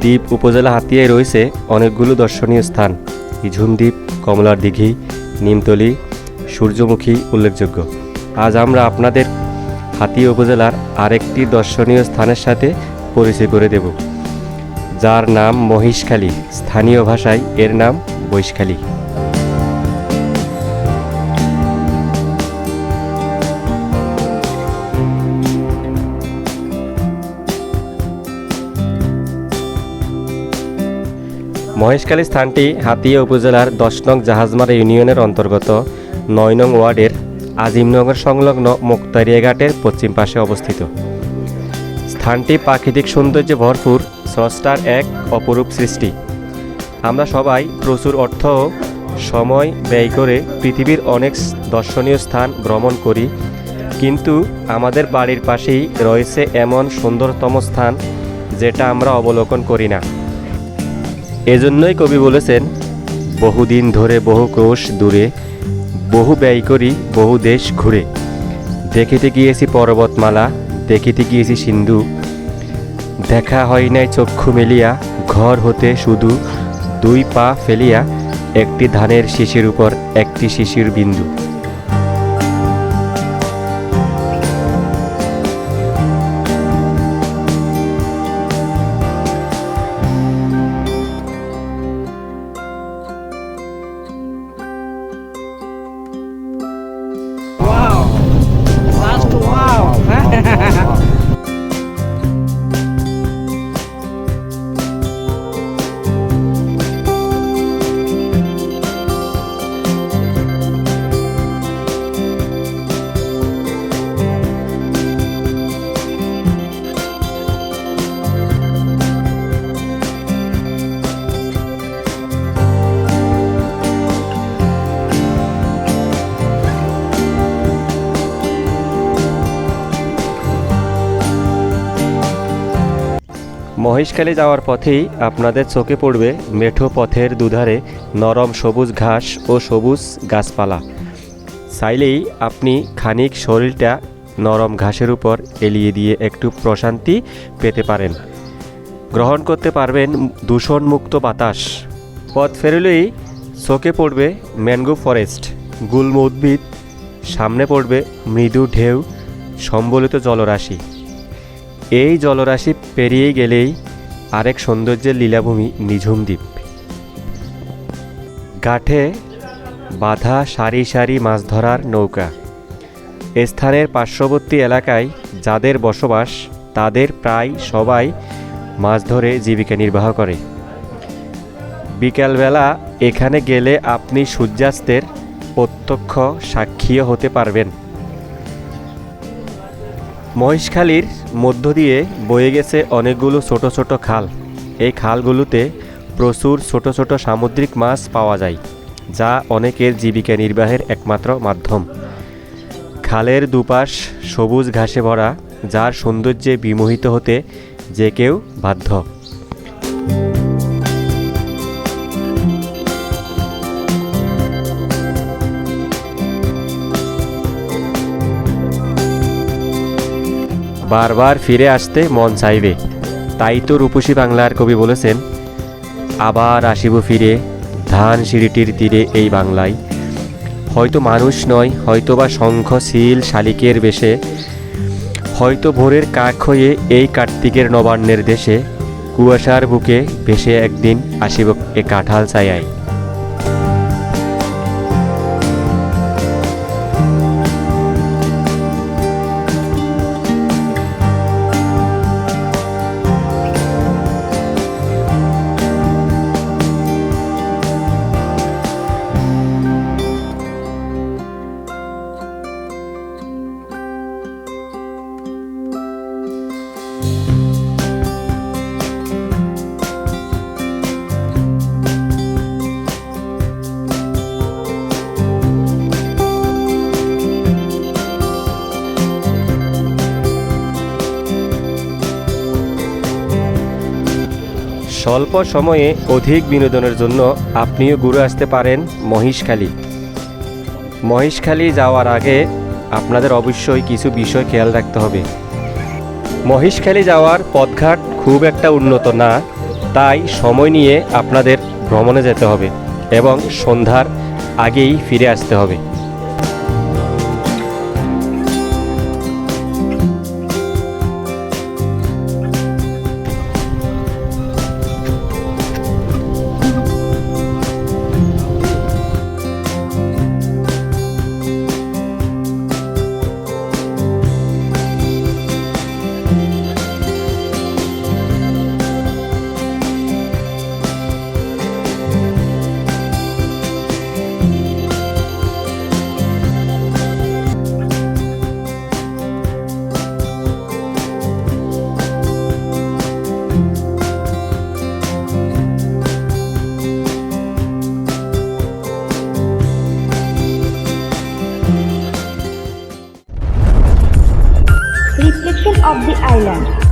দ্বীপ উপজেলা হাতিয়ায় রয়েছে অনেকগুলো দর্শনীয় স্থান। ঝুমদ্বীপ, কমলার দিঘি, নিমতলি, সূর্যমুখী উল্লেখযোগ্য। আজ আমরা আপনাদের হাতিয়া উপজেলার আরেকটি দর্শনীয় স্থানের সাথে পরিচয় করে দেব। যার নাম মহিষখালী। স্থানীয় ভাষায় এর নাম বৈশখালী। মহেশখালী স্থানটি হাতিয়া উপজেলার দশ নং জাহাজমারা ইউনিয়নের অন্তর্গত। নয় নং ওয়ার্ডের আজিমনগর সংলগ্ন মুক্তারিয়া ঘাটের পশ্চিম পাশে অবস্থিত। স্থানটি প্রাকৃতিক সৌন্দর্যে ভরপুর, স্রষ্টার এক অপরূপ সৃষ্টি। আমরা সবাই প্রচুর অর্থ ও সময় ব্যয় করে পৃথিবীর অনেক দর্শনীয় স্থান ভ্রমণ করি, কিন্তু আমাদের বাড়ির পাশেই রয়েছে এমন সুন্দরতম স্থান যেটা আমরা অবলোকন করি না। এজন্যই কবি বলেছেন, বহুদিন ধরে বহু কোষ দূরে, বহু ব্যয় করি, বহু দেশ ঘুরে। দেখিতে গিয়েছি পর্বতমালা, দেখিতে গিয়েছি সিন্ধু। দেখা হয় নাই চক্ষু মেলিয়া, ঘর হতে শুধু দুই পা ফেলিয়া, একটি ধানের শিশির উপর একটি শিশির বিন্দু। মহেশখালী যাওয়ার পথেই আপনাদের চোখে পড়বে মেঠো পথের দুধারে নরম সবুজ ঘাস ও সবুজ গাছপালা। চাইলেই আপনি খানিক শরীরটা নরম ঘাসের উপর এলিয়ে দিয়ে একটু প্রশান্তি পেতে পারেন। গ্রহণ করতে পারবেন দূষণমুক্ত বাতাস। পথ ফেরলেই চোখে পড়বে ম্যানগ্রোভ ফরেস্ট, গুল্ম উদ্ভিদ, সামনে পড়বে মৃদু ঢেউ, সম্বলিত জলরাশি। এই জলরাশি পেরিয়ে গেলেই আরেক সৌন্দর্যের লীলাভূমি নিঝুম দ্বীপ। গাঠে বাঁধা সারি সারি মাছ ধরার নৌকা। স্থানের পার্শ্ববর্তী এলাকায় যাদের বসবাস, তাদের প্রায় সবাই মাছ ধরে জীবিকা নির্বাহ করে। বিকালবেলা এখানে গেলে আপনি সূর্যাস্তের প্রত্যক্ষ সাক্ষীও হতে পারবেন। মহেশখালীর মধ্য দিয়ে বয়ে গেছে অনেকগুলো ছোট ছোট খাল। এই খালগুলোতে প্রচুর ছোট ছোট সামুদ্রিক মাছ পাওয়া যায়, যা অনেকের জীবিকা নির্বাহের একমাত্র মাধ্যম। খালের দুপাশ সবুজ ঘাসে ভরা, যার সৌন্দর্যে বিমোহিত হতে যে কেউ বাধ্য। বারবার ফিরে আসতে মন চাইবে। তাই তো রূপসী বাংলার কবি বলেছেন, আবার আসিব ফিরে ধান সিঁড়িটির তীরে এই বাংলায়। হয়তো মানুষ নয় হয়তো বা শঙ্খ শিল শালিকের বেশে, হয়তো ভোরের কাক হয়ে এই কার্তিকের নবান্নের দেশে, কুয়াশার বুকে ভেসে একদিন আসিব এ কাঁঠাল ছায়ায়। স্বল্প সময়ে অধিক বিনোদনের জন্য আপনিও ঘুরে আসতে পারেন মহিষখালী মহিষখালী যাওয়ার আগে আপনাদের অবশ্যই কিছু বিষয় খেয়াল রাখতে হবে। মহিষখালী যাওয়ার পথঘাট খুব একটা উন্নত না, তাই সময় নিয়ে আপনাদের ভ্রমণে যেতে হবে এবং সন্ধ্যার আগেই ফিরে আসতে হবে। Of the island